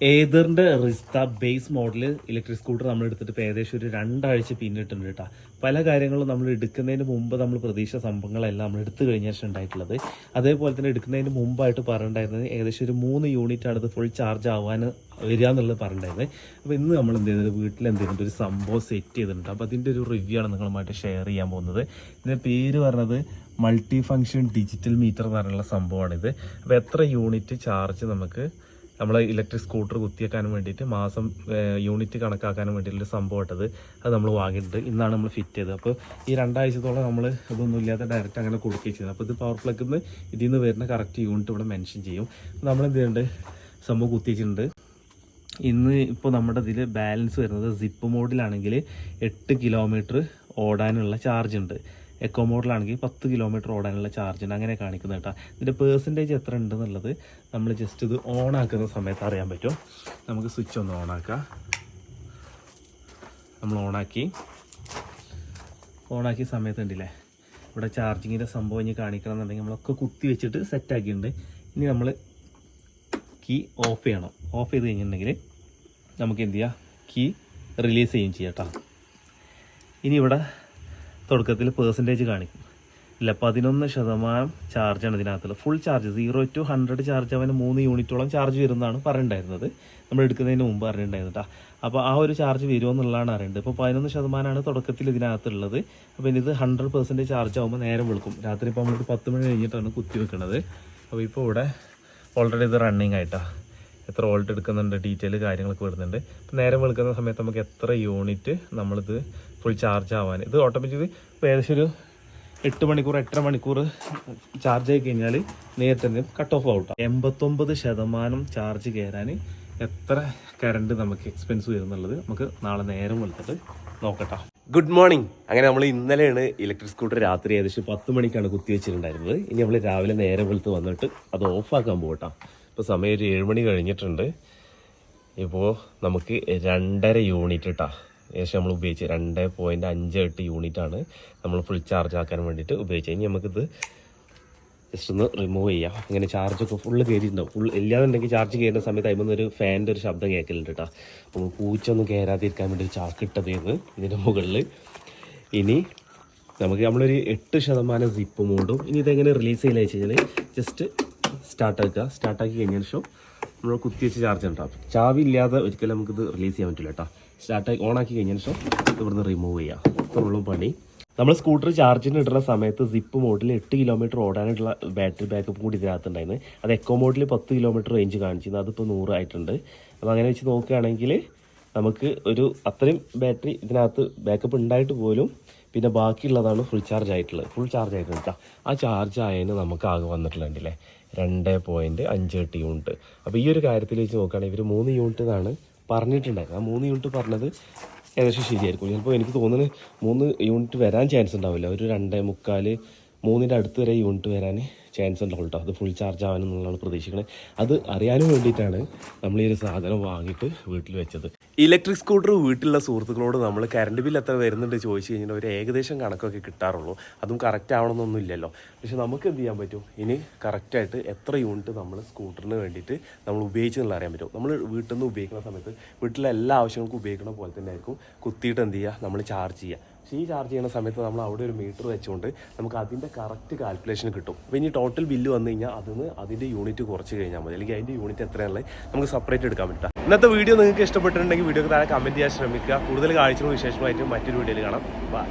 ഏതറിന്റെ Rizta base model electric scooter നമ്മൾ എടുത്തിട്ട് ഇപ്പോൾ ഏകദേശം ഒരു രണ്ടാഴ്ച പിന്നിട്ടുണ്ട് കേട്ടോ പല കാര്യങ്ങളും നമ്മൾ എടുക്കുന്നതിന് മുമ്പ് നമ്മൾ പ്രതീക്ഷ സംഭവങ്ങളെല്ലാം നമ്മൾ എടുത്തു കഴിഞ്ഞ ശേഷം ഉണ്ടായിട്ടുള്ളത്. അതേപോലെ തന്നെ എടുക്കുന്നതിന് മുമ്പായിട്ട് പറഞ്ഞിട്ടുണ്ടായിരുന്നത് ഏകദേശം ഒരു മൂന്ന് യൂണിറ്റ് ആണ് ഇത് ഫുൾ ചാർജ് ആവാൻ വരിക എന്നുള്ളത് പറഞ്ഞിട്ടുണ്ടായിരുന്നത്. അപ്പോൾ ഇന്ന് നമ്മൾ എന്ത് ചെയ്യുന്നത് വീട്ടിൽ എന്ത് ചെയ്യുന്നുണ്ട് ഒരു സംഭവം സെറ്റ് ചെയ്തിട്ടുണ്ട്. അപ്പോൾ അതിന്റെ ഒരു റിവ്യൂ ആണ് നിങ്ങളുമായിട്ട് ഷെയർ ചെയ്യാൻ പോകുന്നത്. ഇതിന്റെ പേര് പറഞ്ഞത് മൾട്ടി ഫങ്ഷൻ ഡിജിറ്റൽ മീറ്റർ എന്ന് പറഞ്ഞുള്ള സംഭവമാണിത്. അപ്പോൾ എത്ര യൂണിറ്റ് ചാർജ് നമുക്ക് നമ്മളെ ഇലക്ട്രിക് സ്കൂട്ടർ കുത്തിയേക്കാനും വേണ്ടിയിട്ട് മാസം യൂണിറ്റ് കണക്കാക്കാനും വേണ്ടിയിട്ടുള്ള സംഭവമായിട്ടത് അത് നമ്മൾ വാങ്ങിയിട്ടുണ്ട്. ഇന്നാണ് നമ്മൾ ഫിറ്റ് ചെയ്തത്. അപ്പോൾ ഈ രണ്ടാഴ്ചത്തോളം നമ്മൾ ഇതൊന്നും ഇല്ലാതെ ഡയറക്റ്റ് അങ്ങനെ കൊടുക്കുകയും ചെയ്തത് അപ്പോൾ ഇത് പവർ പ്ലഗ് നിന്ന് ഇതിൽ നിന്ന് വരുന്ന കറക്റ്റ് യൂണിറ്റ് ഇവിടെ മെൻഷൻ ചെയ്യും. നമ്മൾ എന്ത് ചെയ്യുന്നുണ്ട് സംഭവം കുത്തിയിട്ടുണ്ട് ഇന്ന് ഇപ്പോൾ നമ്മുടെ ഇതിൽ ബാലൻസ് വരുന്നത് സിപ്പ് മോഡിലാണെങ്കിൽ എട്ട് കിലോമീറ്റർ ഓടാനുള്ള ചാർജ് ഉണ്ട്. എക്കോ മോഡലാണെങ്കിൽ പത്ത് കിലോമീറ്റർ ഓടാനുള്ള ചാർജ് ഉണ്ട് അങ്ങനെ കാണിക്കുന്നത് കേട്ടോ. ഇതിന്റെ പേഴ്സന്റേജ് എത്ര ഉണ്ടെന്നുള്ളത് നമ്മൾ ജസ്റ്റ് ഇത് ഓൺ ആക്കുന്ന സമയത്ത് അറിയാൻ പറ്റും. നമുക്ക് സ്വിച്ച് ഒന്ന് ഓൺ ആക്കാം. നമ്മൾ ഓണാക്കി ഓണാക്കിയ സമയത്ത് ഉണ്ടല്ലേ ഇവിടെ ചാർജിങ്ങിന്റെ സംഭവം ഇനി കാണിക്കണം എന്നുണ്ടെങ്കിൽ നമ്മളൊക്കെ കുത്തി വെച്ചിട്ട് സെറ്റ് ആക്കിയിട്ടുണ്ട്. ഇനി നമ്മൾ കീ ഓഫ് ചെയ്യണം. ഓഫ് ചെയ്ത് കഴിഞ്ഞിട്ടുണ്ടെങ്കിൽ നമുക്ക് എന്ത് ചെയ്യാം? കീ റിലീസ് ചെയ്യും ചെയ്യാം കേട്ടോ. ഇനി ഇവിടെ തുടക്കത്തിൽ പേഴ്സന്റേജ് കാണിക്കും. ഇല്ല പതിനൊന്ന് ശതമാനം ചാർജാണ് ഇതിനകത്തുള്ളത് full charge zero to hundred charge അവന് മൂന്ന് യൂണിറ്റോളം ചാർജ് വരുന്നതാണ് പറഞ്ഞിട്ടുണ്ടായിരുന്നത്. നമ്മൾ എടുക്കുന്നതിന് മുമ്പ് അറിഞ്ഞിട്ടുണ്ടായിരുന്നു കേട്ടോ അപ്പോൾ ആ ഒരു ചാർജ് വരുമോ എന്നുള്ളതാണ് അറിയേണ്ടത്. ഇപ്പോൾ പതിനൊന്ന് ശതമാനമാണ് തുടക്കത്തിൽ ഇതിനകത്തുള്ളത്. അപ്പോൾ ഇനി ഇത് ഹൺഡ്രഡ് പെർസെന്റേജ് ചാർജ് ആകുമ്പോൾ നേരെ വിളിക്കും. രാത്രി ഇപ്പോൾ നമ്മളൊരു പത്ത് മണി കഴിഞ്ഞിട്ടാണ് കുത്തി വെക്കുന്നത് അപ്പോൾ ഇപ്പോൾ ഇവിടെ ഓൾറെഡി ഇത് റണ്ണിങ് ആയിട്ടാണ് എത്ര വോൾട്ട് എടുക്കുന്നുണ്ട് ഡീറ്റെയിൽ കാര്യങ്ങളൊക്കെ വരുന്നുണ്ട്. നേരം വെളുക്കുന്ന സമയത്ത് നമുക്ക് എത്ര യൂണിറ്റ് നമ്മളിത് ഫുൾ ചാർജ് ആവാൻ. ഇത് ഓട്ടോമാറ്റിക് ഏകദേശം ഒരു എട്ട് മണിക്കൂർ എട്ടര മണിക്കൂർ ചാർജ് ആയി കഴിഞ്ഞാൽ നേരത്തെ തന്നെ കട്ട് ഓഫ് ഔട്ട് എൺപത്തൊമ്പത് ശതമാനം ചാർജ് കയറാൻ എത്ര കറണ്ട് നമുക്ക് എക്സ്പെൻസ് വരുന്നുള്ളത് നമുക്ക് നാളെ നേരം വെളുത്തിട്ട് നോക്കട്ടോ. ഗുഡ് മോർണിംഗ് അങ്ങനെ നമ്മൾ ഇന്നലെയാണ് ഇലക്ട്രിക് സ്കൂട്ടർ രാത്രി ഏകദേശം പത്ത് മണിക്കാണ് കുത്തി വെച്ചിട്ടുണ്ടായിരുന്നത്. ഇനി നമ്മൾ രാവിലെ നേരം വെളുത്ത് വന്നിട്ട് അത് ഓഫാക്കാൻ പോകട്ടോ ഇപ്പോൾ സമയം ഒരു ഏഴ് മണി കഴിഞ്ഞിട്ടുണ്ട്. ഇപ്പോൾ നമുക്ക് രണ്ടര യൂണിറ്റ് ഇട്ടാ ഏകദേശം നമ്മൾ ഉപയോഗിച്ച് രണ്ട് പോയിന്റ് അഞ്ച് എട്ട് യൂണിറ്റ് ആണ് നമ്മൾ ഫുൾ ചാർജ് ആക്കാൻ വേണ്ടിയിട്ട് ഉപയോഗിച്ചത്. ഇനി നമുക്കിത് ജസ്റ്റ് ഒന്ന് റിമൂവ് ചെയ്യാം. ഇങ്ങനെ ചാർജൊക്കെ ഫുള്ള് കയറിയിട്ടുണ്ടാവും ഫുൾ ഇല്ലാന്നുണ്ടെങ്കിൽ ചാർജ് കയറുന്ന സമയത്ത് അതിൽ ഒരു ഫാനിന്റെ ഒരു ശബ്ദം കേൾക്കലുണ്ട് കേട്ടോ അപ്പോൾ പൂച്ച ഒന്നും കയറാതിരിക്കാൻ വേണ്ടി ഒരു ചാക്ക് ഇട്ടതേന്ന് ഇതിന്റെ മുകളിൽ ഇനി നമുക്ക് നമ്മളൊരു എട്ട് ശതമാനം സിപ്പ് മൂടും. ഇനി ഇതെങ്ങനെ റിലീസ് ചെയ്യുന്നത് വെച്ച് കഴിഞ്ഞാൽ ജസ്റ്റ് സ്റ്റാർട്ടാക്കുക സ്റ്റാർട്ടാക്കി കഴിഞ്ഞ ശേഷം നമ്മൾ കുത്തിവെച്ച് ചാർജ് ഉണ്ടാവും ചാവി ഇല്ലാതെ ഒരിക്കലും നമുക്കിത് റിലീസ് ചെയ്യാൻ പറ്റില്ല കേട്ടോ സ്റ്റാർട്ടാക്കി ഓണാക്കി കഴിഞ്ഞ ശേഷം ഇവിടുന്ന് റിമൂവ് ചെയ്യാം. അത്രയുള്ളൂ പണി. നമ്മൾ സ്കൂട്ടർ ചാർജിന് ഇടുന്ന സമയത്ത് സിപ്പ് മോഡിൽ എട്ട് കിലോമീറ്റർ ഓടാനായിട്ടുള്ള ബാറ്ററി ബാക്കപ്പ് കൂടി ഇതിനകത്തുണ്ടായിരുന്നു. അത് എക്കോ മോഡിൽ പത്ത് കിലോമീറ്റർ റേഞ്ച് കാണിച്ചിരുന്നു. അതിപ്പോൾ നൂറായിട്ടുണ്ട് അപ്പോൾ അങ്ങനെ വെച്ച് നോക്കുകയാണെങ്കിൽ നമുക്ക് ഒരു അത്രയും ബാറ്ററി ഇതിനകത്ത് ബാക്കപ്പ് ഉണ്ടായിട്ട് പോലും പിന്നെ ബാക്കിയുള്ളതാണ് ഫുൾ ചാർജ് ആയിട്ടുള്ളത്. ഫുൾ ചാർജ് ആയിട്ടുണ്ട് ആ ചാർജ് ആയതിന് നമുക്ക് ആകെ വന്നിട്ടുണ്ടല്ലേ രണ്ട് പോയിന്റ് അഞ്ച് എട്ട് യൂണിറ്റ് അപ്പോൾ ഈ ഒരു കാര്യത്തിൽ വെച്ച് നോക്കുകയാണെങ്കിൽ ഇവർ മൂന്ന് യൂണിറ്റ് എന്നാണ് പറഞ്ഞിട്ടുണ്ടായിരുന്നത് ആ മൂന്ന് യൂണിറ്റ് പറഞ്ഞത് ഏകദേശം ശരിയായിരിക്കും. ചിലപ്പോൾ എനിക്ക് തോന്നുന്നത് മൂന്ന് യൂണിറ്റ് വരാൻ ചാൻസ് ഉണ്ടാവില്ല. ഒരു രണ്ടേ മുക്കാൽ മൂന്നിന്റെ അടുത്ത് വരെ യൂണിറ്റ് വരാൻ ചാൻസ് ഉണ്ടാവും കേട്ടോ? അത് ഫുൾ ചാർജ് ആവാനെന്നുള്ളതാണ് പ്രതീക്ഷിക്കുന്നത് അത് അറിയാനും വേണ്ടിയിട്ടാണ് നമ്മൾ ഈ ഒരു സാധനം വാങ്ങിയിട്ട് വീട്ടിൽ വെച്ചത്. ഇലക്ട്രിക് സ്കൂട്ടർ വീട്ടിലുള്ള സുഹൃത്തുക്കളോട് നമ്മൾ കറണ്ട് ബിൽ എത്ര വരുന്നുണ്ട് ചോദിച്ചു കഴിഞ്ഞാൽ ഒരു ഏകദേശം കണക്കൊക്കെ കിട്ടാറുള്ളൂ. അതും കറക്റ്റ് ആവണമെന്നൊന്നും ഇല്ലല്ലോ. പക്ഷെ നമുക്ക് എന്ത് ചെയ്യാൻ പറ്റും? ഇനി കറക്റ്റായിട്ട് എത്ര യൂണിറ്റ് നമ്മൾ സ്കൂട്ടറിന് വേണ്ടിയിട്ട് നമ്മൾ ഉപയോഗിച്ചെന്നുള്ള അറിയാൻ പറ്റും. നമ്മൾ വീട്ടിൽ നിന്ന് ഉപയോഗിക്കുന്ന സമയത്ത് വീട്ടിലെ എല്ലാ ആവശ്യങ്ങൾക്കും ഉപയോഗിക്കുന്ന പോലെ തന്നെ ആയിരിക്കും. കുത്തിയിട്ട് എന്ത് ചെയ്യുക? നമ്മൾ ചാർജ് ചെയ്യുക. ഈ ചാർജ് ചെയ്യുന്ന സമയത്ത് നമ്മൾ അവിടെ ഒരു മീറ്റർ വെച്ചുകൊണ്ട് നമുക്ക് അതിന്റെ കറക്റ്റ് കാൽക്കുലേഷൻ കിട്ടും. അപ്പോൾ ഇനി ടോട്ടൽ ബില്ല് വന്നു കഴിഞ്ഞാൽ അതിന് അതിന്റെ യൂണിറ്റ് കുറച്ച് കഴിഞ്ഞാൽ മതി. അല്ലെങ്കിൽ അതിന്റെ യൂണിറ്റ് എത്രയാണുള്ളത് നമുക്ക് സെപ്പറേറ്റ് എടുക്കാൻ പറ്റും ഇന്നത്തെ വീഡിയോ നിങ്ങൾക്ക് ഇഷ്ടപ്പെട്ടിട്ടുണ്ടെങ്കിൽ വീഡിയോ താഴെ കമന്റ് ചെയ്യാൻ ശ്രമിക്കുക. കൂടുതൽ കാഴ്ചകളും വിശേഷമായിട്ട് മറ്റൊരു വീഡിയോയിൽ കാണാം. ബൈ